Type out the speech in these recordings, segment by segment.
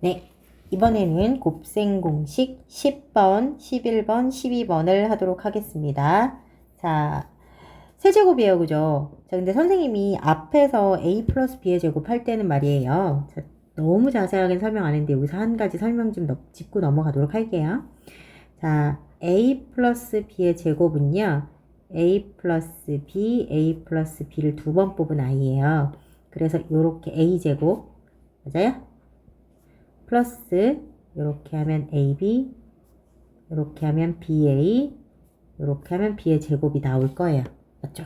네. 이번에는 곱셈 공식 10번, 11번, 12번을 하도록 하겠습니다. 자, 세제곱이에요. 그죠? 자, 근데 선생님이 앞에서 a 플러스 b의 제곱 할 때는 말이에요. 자, 너무 자세하게 설명 안 했는데 여기서 한 가지 설명 좀 넣- 짚고 넘어가도록 할게요. 자, a 플러스 b의 제곱은요. a 플러스 b, a 플러스 b를 두 번 뽑은 i예요. 그래서 이렇게 a 제곱 맞아요? 플러스 이렇게 하면 ab 이렇게 하면 ba 이렇게 하면 b의 제곱이 나올 거예요. 맞죠?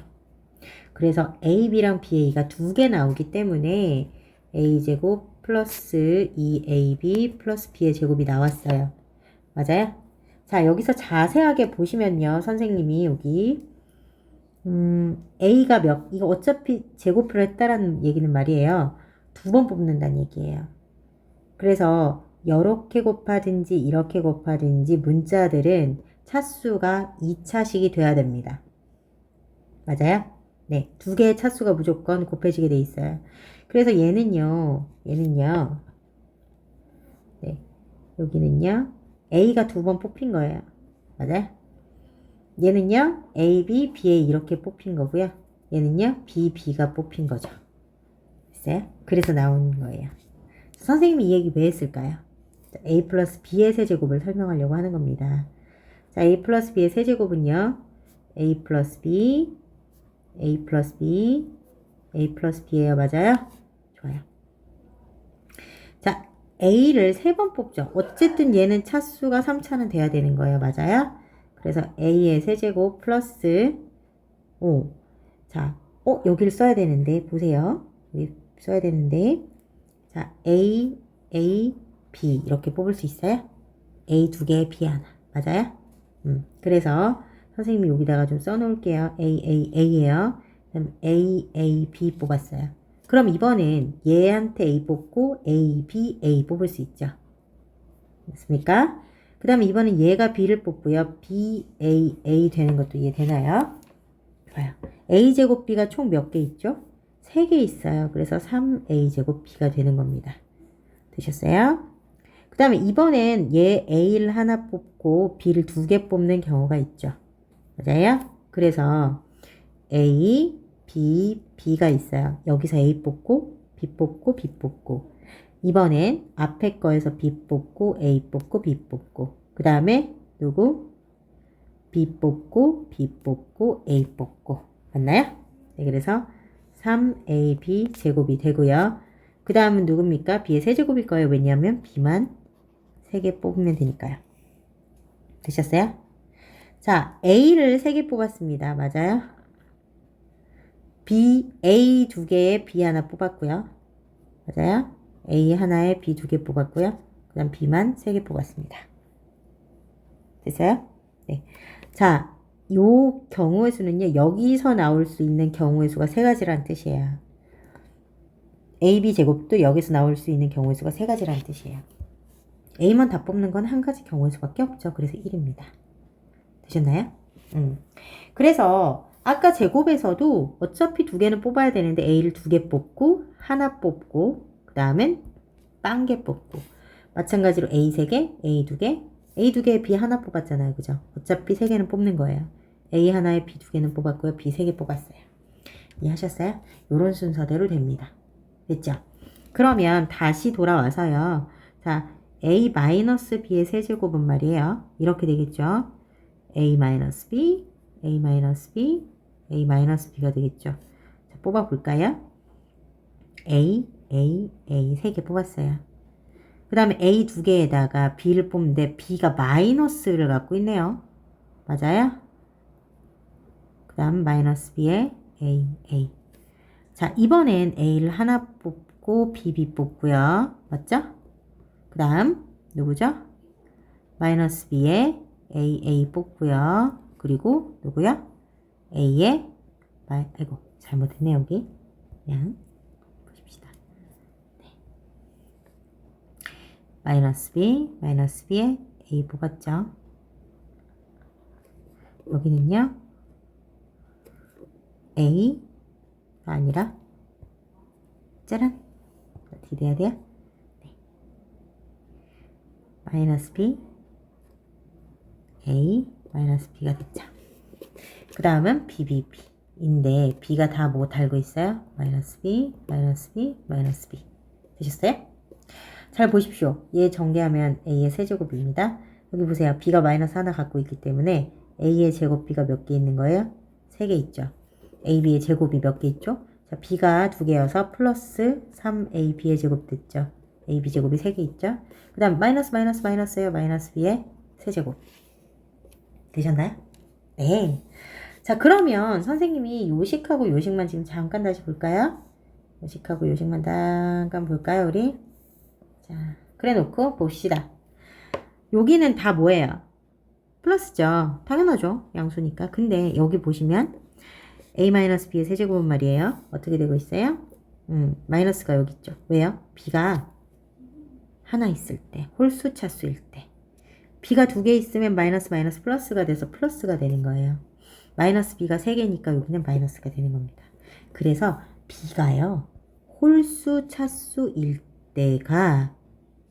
그래서 ab랑 ba가 두 개 나오기 때문에 a제곱 플러스 2ab 플러스 b의 제곱이 나왔어요. 맞아요? 자, 여기서 자세하게 보시면요. 선생님이 여기 음, a가 몇, 이거 어차피 제곱을 했다라는 얘기는 말이에요. 두 번 뽑는다는 얘기예요. 그래서 이렇게 곱하든지 이렇게 곱하든지 문자들은 차수가 2차식이 돼야 됩니다. 맞아요? 네, 두 개의 차수가 무조건 곱해지게 돼 있어요. 그래서 얘는요, 얘는요, 네, 여기는요, A가 두 번 뽑힌 거예요. 맞아요? 얘는요, A, B, B, A 이렇게 뽑힌 거고요. 얘는요, B, B가 뽑힌 거죠. 됐어요? 그래서 나온 거예요. 선생님이 이 얘기 왜 했을까요? 자, A 플러스 B의 세제곱을 설명하려고 하는 겁니다. 자, A 플러스 B의 세제곱은요. A 플러스 B, A 플러스 B, A 플러스 B예요. 맞아요? 좋아요. 자, A를 세 번 뽑죠. 어쨌든 얘는 차수가 3차는 돼야 되는 거예요. 맞아요? 그래서 A의 세제곱 플러스 5. 자, 어, 여기를 써야 되는데, 보세요. 여기 써야 되는데, 자, A, A, B 이렇게 뽑을 수 있어요? A 두 개, B 하나. 맞아요? 음, 그래서 선생님이 여기다가 좀 써놓을게요. A, A, A예요. 그럼 A, A, B 뽑았어요. 그럼 이번엔 얘한테 A 뽑고 A, B, A 뽑을 수 있죠. 맞습니까? 그 다음에 이번엔 얘가 B를 뽑고요. B, A, A 되는 것도 이해 되나요? 좋아요. A 제곱 B가 총 몇 개 있죠? 3개 있어요. 그래서 3A 제곱 B가 되는 겁니다. 되셨어요? 그 다음에 이번엔 얘 A를 하나 뽑고 B를 두 개 뽑는 경우가 있죠. 맞아요? 그래서 A, B, B가 있어요. 여기서 A 뽑고 B 뽑고 B 뽑고 이번엔 앞에 거에서 B 뽑고 A 뽑고 B 뽑고 그 다음에 누구? B 뽑고 B 뽑고 A 뽑고 맞나요? 네, 그래서 3AB 제곱이 되고요. 그 다음은 누굽니까? B의 세제곱일 거예요. 왜냐하면 B만 3개 뽑으면 되니까요. 되셨어요? 자, A를 3개 뽑았습니다. 맞아요? B, A 두 개에 B 하나 뽑았고요. 맞아요? A 하나에 B 두개 뽑았고요. 그 다음 B만 3개 뽑았습니다. 됐어요? 네. 자, 요 경우의 수는요, 여기서 나올 수 있는 경우의 수가 세 가지란 뜻이에요. AB 제곱도 여기서 나올 수 있는 경우의 수가 세 가지란 뜻이에요. A만 다 뽑는 건 한 가지 경우의 수밖에 없죠. 그래서 1입니다. 되셨나요? 음. 그래서 아까 제곱에서도 어차피 두 개는 뽑아야 되는데 A를 두 개 뽑고 하나 뽑고 그 다음엔 딴개 뽑고 마찬가지로 A 세 개, A 두 개, A 두 개에 B 하나 뽑았잖아요. 그죠? 어차피 세 개는 뽑는 거예요. A 하나에 B 두 개는 뽑았고요. B 세 개 뽑았어요. 이해하셨어요? 요런 순서대로 됩니다. 됐죠? 그러면 다시 돌아와서요. 자, A 마이너스 B의 세제곱은 말이에요. 이렇게 되겠죠? A 마이너스 B, A 마이너스 B, A 마이너스 B가 되겠죠? 자, 뽑아볼까요? A, A, A 세 개 뽑았어요. 그 다음에 A 두 개에다가 B를 뽑는데 B가 마이너스를 갖고 있네요. 맞아요? 그 다음 마이너스 B에 A, A. 자, 이번엔 A를 하나 뽑고 B, B 뽑고요. 맞죠? 그 다음 누구죠? 마이너스 B에 A, A 뽑고요. 그리고 누구요? A에 아이고 잘못했네 여기. 그냥 보십시다. 네. 마이너스 B, 마이너스 B에 A 뽑았죠. 여기는요. A가 아니라 짜란 어떻게 돼야 돼요? 네. 마이너스 b a 마이너스 b가 됐죠. 그 다음은 b, b, b인데 b가 다 뭐 달고 있어요? 마이너스 b, 마이너스 b, 마이너스 b 되셨어요? 잘 보십시오. 얘 전개하면 a의 세제곱입니다. 여기 보세요. b가 마이너스 하나 갖고 있기 때문에 a의 제곱 b가 몇 개 있는 거예요? 세 개 있죠. ab의 제곱이 몇 개 있죠? 자, b가 두 개여서 플러스 3ab의 제곱 됐죠. ab 제곱이 세 개 있죠. 그 다음 마이너스 마이너스 마이너스예요. 마이너스 b의 세제곱. 되셨나요? 네. 자, 그러면 선생님이 요식하고 요식만 지금 잠깐 다시 볼까요? 요식하고 요식만 잠깐 볼까요, 우리? 자, 그래 놓고 봅시다. 여기는 다 뭐예요? 플러스죠. 당연하죠. 양수니까. 근데 여기 보시면 a-b의 세제곱은 말이에요. 어떻게 되고 있어요? 음, 마이너스가 여기 있죠. 왜요? b가 하나 있을 때, 홀수 차수일 때. b가 두 개 있으면 마이너스 마이너스 플러스가 돼서 플러스가 되는 거예요. 마이너스 b가 세 개니까 여기는 마이너스가 되는 겁니다. 그래서 b가요. 홀수 차수일 때가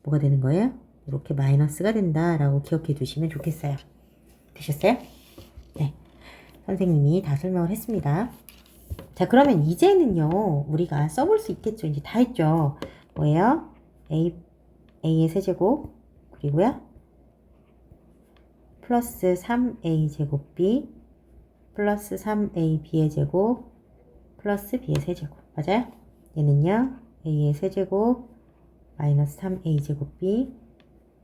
뭐가 되는 거예요? 이렇게 마이너스가 된다라고 기억해 두시면 좋겠어요. 되셨어요? 네. 선생님이 다 설명을 했습니다. 자, 그러면 이제는요, 우리가 써볼 수 있겠죠. 이제 다 했죠. 뭐예요? a, a의 세제곱, 그리고요, 플러스 3a 제곱 b, 플러스 3a b의 제곱, 플러스 b의 세제곱. 맞아요? 얘는요, a의 세제곱, 마이너스 3a 제곱 b,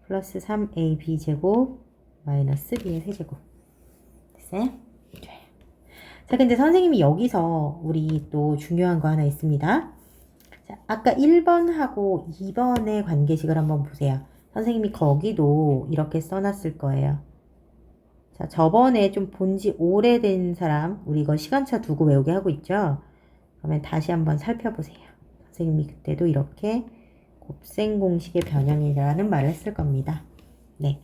플러스 3ab 제곱, 마이너스 b의 세제곱. 됐어요? 자, 근데 선생님이 여기서 우리 또 중요한 거 하나 있습니다. 자, 아까 1번하고 2번의 관계식을 한번 보세요. 선생님이 거기도 이렇게 써놨을 거예요. 자, 저번에 좀 본 지 오래된 사람, 우리 이거 시간차 두고 외우게 하고 있죠? 그러면 다시 한번 살펴보세요. 선생님이 그때도 이렇게 곱셈 공식의 변형이라는 말을 했을 겁니다. 네.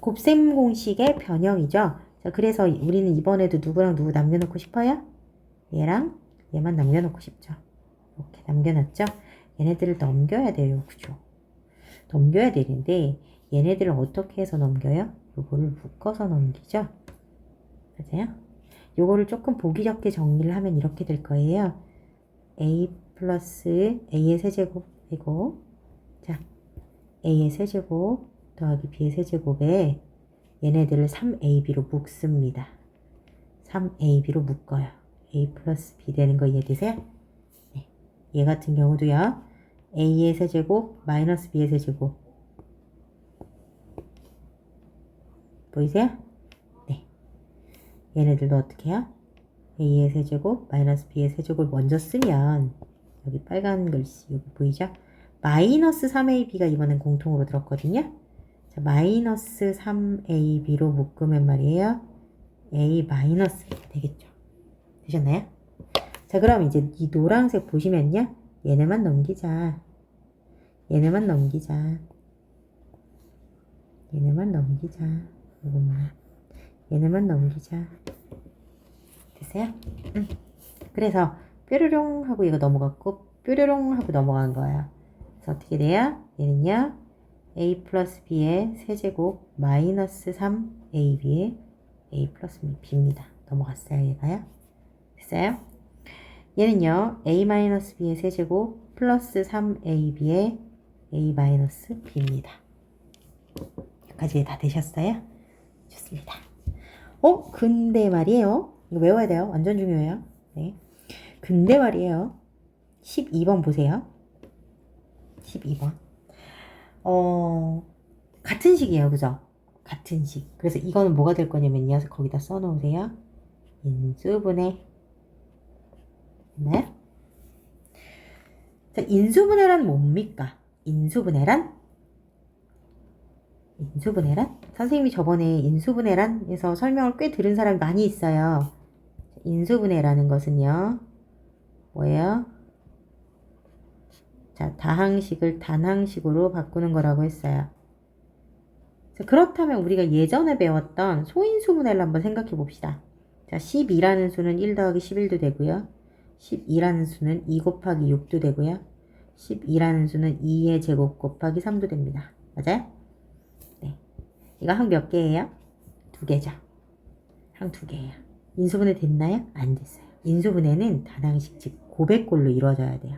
곱셈 공식의 변형이죠. 자, 그래서 우리는 이번에도 누구랑 누구 남겨놓고 싶어요? 얘랑 얘만 남겨놓고 싶죠. 이렇게 남겨놨죠? 얘네들을 넘겨야 돼요. 그죠? 넘겨야 되는데 얘네들을 어떻게 해서 넘겨요? 요거를 묶어서 넘기죠? 맞아요? 요거를 조금 보기 좋게 정리를 하면 이렇게 될 거예요. a 플러스 a의 세제곱이고 자 a의 세제곱 더하기 b의 세제곱에 얘네들을 3ab로 묶습니다. 3ab로 묶어요. a 플러스 b 되는 거 이해되세요? 네. 얘 같은 경우도요. a의 세제곱 마이너스 b의 세제곱 보이세요? 네. 얘네들도 어떻게 해요? a의 세제곱 마이너스 b의 세제곱 먼저 쓰면 여기 빨간 글씨 여기 보이죠? 마이너스 3ab가 이번엔 공통으로 들었거든요. 자, 마이너스 3ab로 묶으면 말이에요. a 마이너스 되겠죠. 되셨나요? 자, 그럼 이제 이 노란색 보시면요. 얘네만 넘기자. 얘네만 넘기자. 얘네만 넘기자. 이것만. 얘네만 넘기자. 됐어요? 응. 그래서 뾰로롱 하고 이거 넘어갔고 뾰로롱 하고 넘어간 거예요. 그래서 어떻게 돼요? 얘는요. a 플러스 b의 세제곱 마이너스 3ab의 a 플러스 b입니다. 넘어갔어요, 얘가요? 됐어요? 얘는요, a 마이너스 b의 세제곱 플러스 3ab의 a 마이너스 b입니다. 여기까지 다 되셨어요? 좋습니다. 어? 근데 말이에요. 이거 외워야 돼요. 완전 중요해요. 네. 근데 말이에요. 12번 보세요. 12번. 어, 같은 식이에요. 그죠? 같은 식. 그래서 이거는 뭐가 될 거냐면요. 거기다 써놓으세요. 인수분해. 네? 자, 인수분해란 뭡니까? 인수분해란? 인수분해란? 선생님이 저번에 인수분해란 에서 설명을 꽤 들은 사람이 많이 있어요. 인수분해라는 것은요. 뭐예요? 자, 다항식을 단항식으로 바꾸는 거라고 했어요. 자, 그렇다면 우리가 예전에 배웠던 소인수분해를 한번 생각해 봅시다. 자, 12라는 수는 1 더하기 11도 되고요. 12라는 수는 2 곱하기 6도 되고요. 12라는 수는 2의 제곱 곱하기 3도 됩니다. 맞아요? 네. 이거 항 몇 개예요? 두 개죠. 항 두 개예요. 인수분해 됐나요? 안 됐어요. 인수분해는 다항식 즉 고백골로 이루어져야 돼요.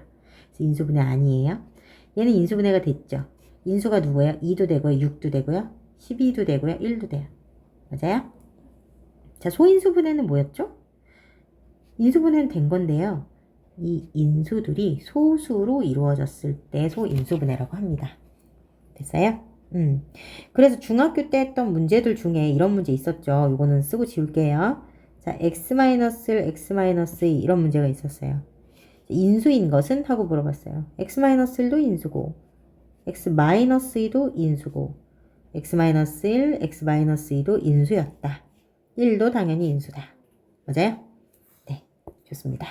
인수분해 아니에요. 얘는 인수분해가 됐죠. 인수가 누구예요? 2도 되고요. 6도 되고요. 12도 되고요. 1도 돼요. 맞아요? 자, 소인수분해는 뭐였죠? 인수분해는 된 건데요. 이 인수들이 소수로 이루어졌을 때 소인수분해라고 합니다. 됐어요? 음. 그래서 중학교 때 했던 문제들 중에 이런 문제 있었죠. 이거는 쓰고 지울게요. 자, x-1, x-2 이런 문제가 있었어요. 인수인 것은? 하고 물어봤어요. x-1도 인수고, x-2도 인수고, x-1, x-2도 인수였다. 1도 당연히 인수다. 맞아요? 네, 좋습니다.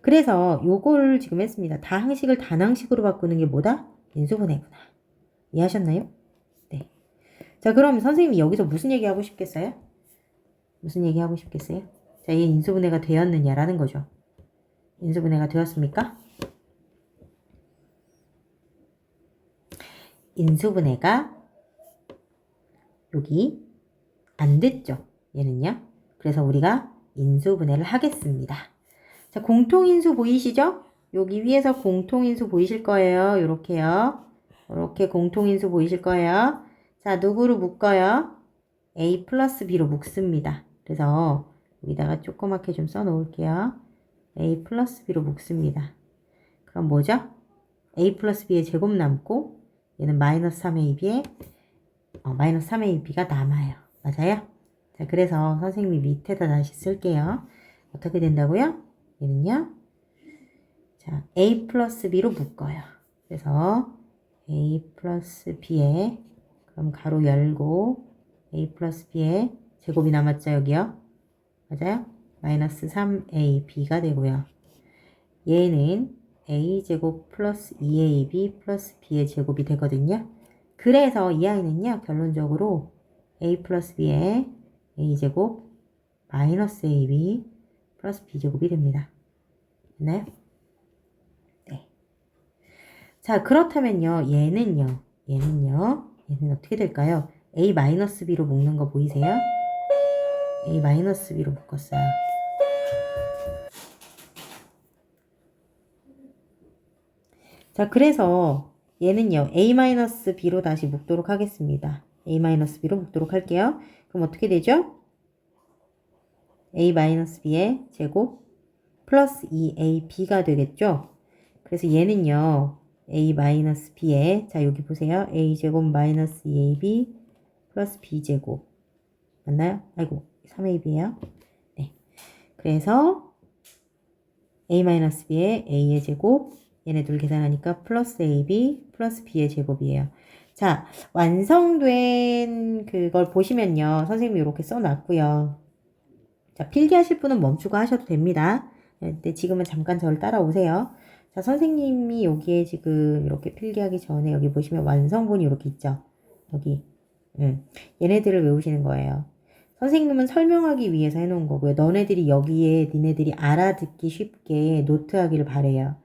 그래서 요걸 지금 했습니다. 다항식을 단항식으로 바꾸는 게 뭐다? 인수분해구나. 이해하셨나요? 네. 자, 그럼 선생님이 여기서 무슨 얘기하고 싶겠어요? 무슨 얘기하고 싶겠어요? 자, 얘 인수분해가 되었느냐라는 거죠. 인수분해가 되었습니까? 인수분해가 여기 안 됐죠. 얘는요. 그래서 우리가 인수분해를 하겠습니다. 자, 공통인수 보이시죠? 여기 위에서 공통인수 보이실 거예요. 요렇게요. 이렇게 공통인수 보이실 거예요. 자, 누구로 묶어요? a 플러스 b로 묶습니다. 그래서 여기다가 조그맣게 좀 써 놓을게요. A 플러스 b로 묶습니다. 그럼 뭐죠? a 플러스 b의 제곱 남고 얘는 마이너스 3ab에 어, 마이너스 3ab가 남아요. 맞아요? 자, 그래서 선생님이 밑에다 다시 쓸게요. 어떻게 된다고요? 얘는요. 자, a 플러스 b로 묶어요. 그래서 a 플러스 b에 그럼 가로 열고 a 플러스 b에 제곱이 남았죠, 여기요. 맞아요? 마이너스 3ab가 되고요. 얘는 a제곱 플러스 2ab 플러스 b의 제곱이 되거든요. 그래서 이 아이는요, 결론적으로 a 플러스 b에 a제곱 마이너스 ab 플러스 b제곱이 됩니다. 됐나요? 네. 자, 그렇다면요, 얘는요, 얘는요, 얘는 어떻게 될까요? a 마이너스 b로 묶는 거 보이세요? a 마이너스 b로 묶었어요. 자, 그래서 얘는요, a-b로 다시 묶도록 하겠습니다. a-b로 묶도록 할게요. 그럼 어떻게 되죠? a-b의 제곱 플러스 2ab가 되겠죠? 그래서 얘는요, a-b에, 자, 여기 보세요. a제곱 마이너스 2ab 플러스 b제곱. 맞나요? 아이고, 3ab예요. 네. 그래서 a-b에 a의 제곱, 얘네 둘 계산하니까 플러스 ab 플러스 b의 제곱이에요. 자, 완성된 그걸 보시면요. 선생님이 이렇게 써놨고요. 자, 필기하실 분은 멈추고 하셔도 됩니다. 근데 지금은 잠깐 저를 따라오세요. 자, 선생님이 여기에 지금 이렇게 필기하기 전에 여기 보시면 완성본이 이렇게 있죠. 여기. 음, 얘네들을 외우시는 거예요. 선생님은 설명하기 위해서 해놓은 거고요. 너네들이 여기에 니네들이 알아듣기 쉽게 노트하기를 바래요.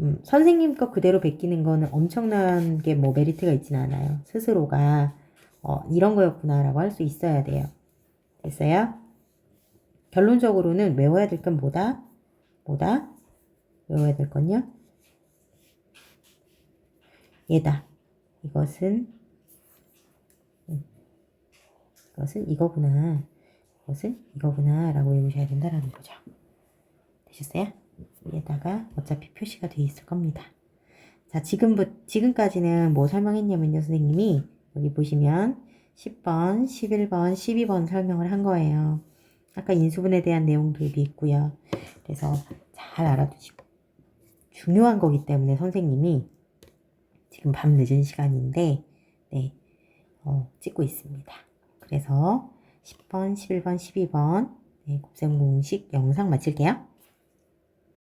음, 선생님 거 그대로 베끼는 거는 엄청난 게 뭐 메리트가 있진 않아요. 스스로가 어, 이런 거였구나라고 할 수 있어야 돼요. 됐어요? 결론적으로는 외워야 될 건 뭐다? 뭐다? 외워야 될 건요? 얘다. 이것은 음, 이것은 이거구나. 이것은 이거구나 라고 외우셔야 된다라는 거죠. 되셨어요? 위에다가 어차피 표시가 돼 있을 겁니다. 자, 지금부, 지금까지는 뭐 설명했냐면요, 선생님이 여기 보시면 10번, 11번, 12번 설명을 한 거예요. 아까 인수분에 대한 내용들도 있고요. 그래서 잘 알아두시고 중요한 거기 때문에 선생님이 지금 밤 늦은 시간인데 네, 어, 찍고 있습니다. 그래서 10번, 11번, 12번 네, 곱셈 공식 영상 마칠게요.